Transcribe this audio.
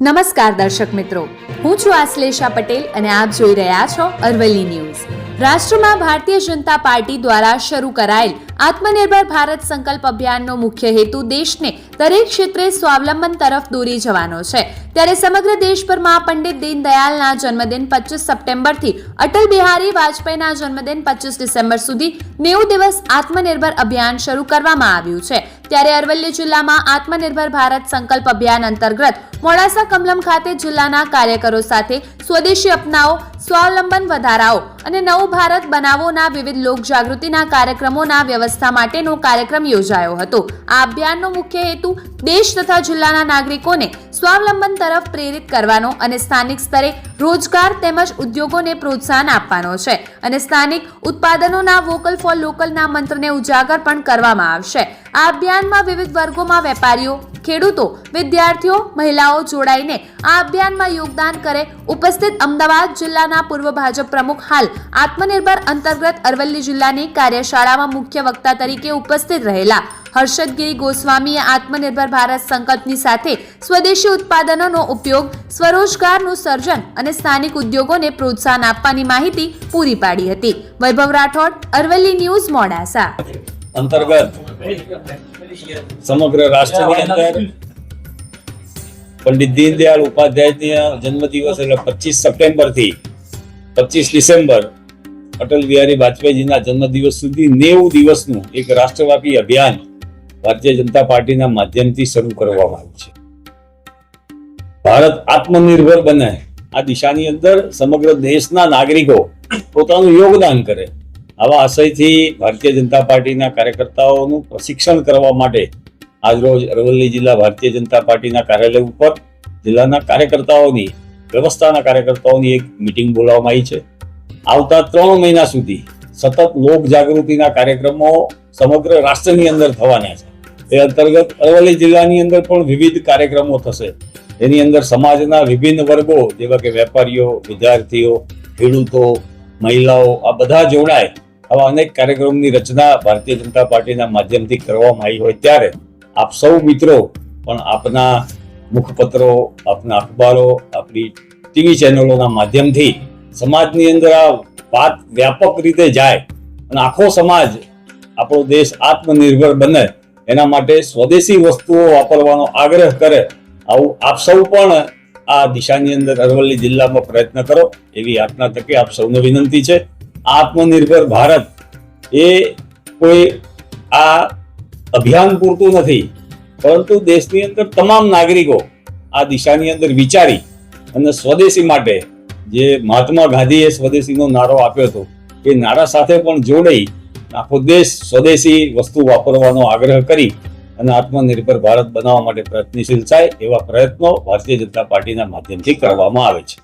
નમસ્કાર દર્શક મિત્રો. હું છું આશ્લેષા પટેલ અને આપ જોઈ રહ્યા છો અરવલ્લી ન્યૂઝ. રાષ્ટ્રમાં ભારતીય જનતા પાર્ટી દ્વારા શરૂ કરાયેલ આત્મનિર્ભર ભારત સંકલ્પ અભિયાનનો મુખ્ય હેતુ દેશને દરેક ક્ષેત્રે સ્વાવલંબન તરફ દોરી જવાનો છે. ત્યારે સમગ્ર દેશભરમાં પંડિત દીનદયાલના જન્મદિન પચીસ સપ્ટેમ્બરથી અટલ બિહારી વાજપેયીના જન્મદિન પચીસ ડિસેમ્બર સુધી નેવું દિવસ આત્મનિર્ભર અભિયાન શરૂ કરવામાં આવ્યું છે. ત્યારે અરવલ્લી જિલ્લામાં આત્મનિર્ભર ભારત સંકલ્પ અભિયાન અંતર્ગત મોડાસા કમલમ ખાતે જિલ્લાના કાર્યકરો સાથે સ્વદેશી અપનાવો સ્વાવલંબન વધારાઓ અને નવું ભારત બનાવોના વિવિધ લોક જાગૃતિના કાર્યક્રમોના વ્યવસ્થા માટેનો કાર્યક્રમ યોજાયો હતો. આ અભિયાનનો મુખ્ય હેતુ દેશ તથા જિલ્લાના નાગરિકોને સ્વાવલંબન તરફ પ્રેરિત કરવાનો અને સ્થાનિક સ્તરે રોજગાર તેમજ ઉદ્યોગોને પ્રોત્સાહન આપવાનો છે અને સ્થાનિક ઉત્પાદનોના વોકલ ફોર લોકલના મંત્રને ઉજાગર પણ કરવામાં આવશે. આ અભિયાનમાં વિવિધ વર્ગોમાં વેપારીઓ, ખેડૂતો, વિદ્યાર્થીઓ, મહિલાઓ જોડાઈને આ અભિયાનમાં યોગદાન કરે ઉપસ્થિત અમદાવાદ જિલ્લાના પૂર્વ ભાજપ પ્રમુખ હાલ આત્મનિર્ભર અંતર્ગત અરવલ્લી જિલ્લાની કાર્યશાળામાં મુખ્ય વક્તા તરીકે ઉપસ્થિત રહેલા હર્ષદગીરી ગોસ્વામીએ આત્મનિર્ભર ભારત સંકલ્પની સાથે સ્વદેશી ઉત્પાદનોનો ઉપયોગ, સ્વરોજગારનું સર્જન અને સ્થાનિક ઉદ્યોગોને પ્રોત્સાહન આપવાની માહિતી પૂરી પાડી હતી. વૈભવ રાઠોડ, અરવલ્લી ન્યૂઝ, મોડાસા. અંતર્ગત સમગ્ર રાષ્ટ્રની અંદર પંડિત દીનદયાળ ઉપાધ્યાયના જન્મદિવસ એટલે પચીસ સપ્ટેમ્બરથી પચીસ ડિસેમ્બર અટલ બિહારી વાજપેયીજીના જન્મદિવસ સુધી નેવું દિવસનું એક રાષ્ટ્રવ્યાપી અભિયાન ભારતીય જનતા પાર્ટીના માધ્યમથી શરૂ કરવામાં આવી છે. ભારત આત્મનિર્ભર બને. આ દિશાની અંદર સમગ્ર દેશના નાગરિકો પોતાનું યોગદાન કરે. આવા આશયથી ભારતીય જનતા પાર્ટીના કાર્યકર્તાઓનું પ્રશિક્ષણ કરવા માટે આજરોજ અરવલ્લી જિલ્લા ભારતીય જનતા પાર્ટીના કાર્યાલય ઉપર જિલ્લાના કાર્યકર્તાઓની, વ્યવસ્થાના કાર્યકર્તાઓની એક મિટિંગ બોલાવવામાં આવી છે. આવતા ત્રણ મહિના સુધી સતત લોક જાગૃતિના કાર્યક્રમો સમગ્ર રાષ્ટ્રની અંદર થવાના છે. એ અંતર્ગત અરવલ્લી જિલ્લાની અંદર પણ વિવિધ કાર્યક્રમો થશે. એની અંદર સમાજના વિભિન્ન વર્ગો, જેવા કે વેપારીઓ, વિદ્યાર્થીઓ, ખેડૂતો, મહિલાઓ, આ બધા જોડાય આવા અનેક કાર્યક્રમની રચના ભારતીય જનતા પાર્ટીના માધ્યમથી કરવામાં આવી હોય ત્યારે આપ સૌ મિત્રો પણ આપના મુખપત્રો, આપના અખબારો, આપણી ટીવી ચેનલોના માધ્યમથી સમાજની અંદર આ વાત વ્યાપક રીતે જાય અને આખો સમાજ આપણો દેશ આત્મનિર્ભર બને એના માટે સ્વદેશી વસ્તુઓ વાપરવાનો આગ્રહ કરે, આવું આપ સૌ પણ આ દિશાની અંદર અરવલ્લી જિલ્લામાં પ્રયત્ન કરો, એવી આપના તકે આપ સૌને વિનંતી છે. આત્મનિર્ભર ભારત એ કોઈ આ અભિયાન પૂરતું નથી, પરંતુ દેશની અંદર તમામ નાગરિકો આ દિશાની અંદર વિચારી અને સ્વદેશી માટે જે મહાત્મા ગાંધીએ સ્વદેશીનો નારો આપ્યો હતો, એ નારા સાથે પણ જોડાઈ આખો દેશ સ્વદેશી વસ્તુ વાપરવાનો આગ્રહ કરી અને આત્મનિર્ભર ભારત બનાવવા માટે પ્રયત્નશીલ થાય એવા પ્રયત્નો ભારતીય જનતા પાર્ટીના માધ્યમથી કરવામાં આવે છે.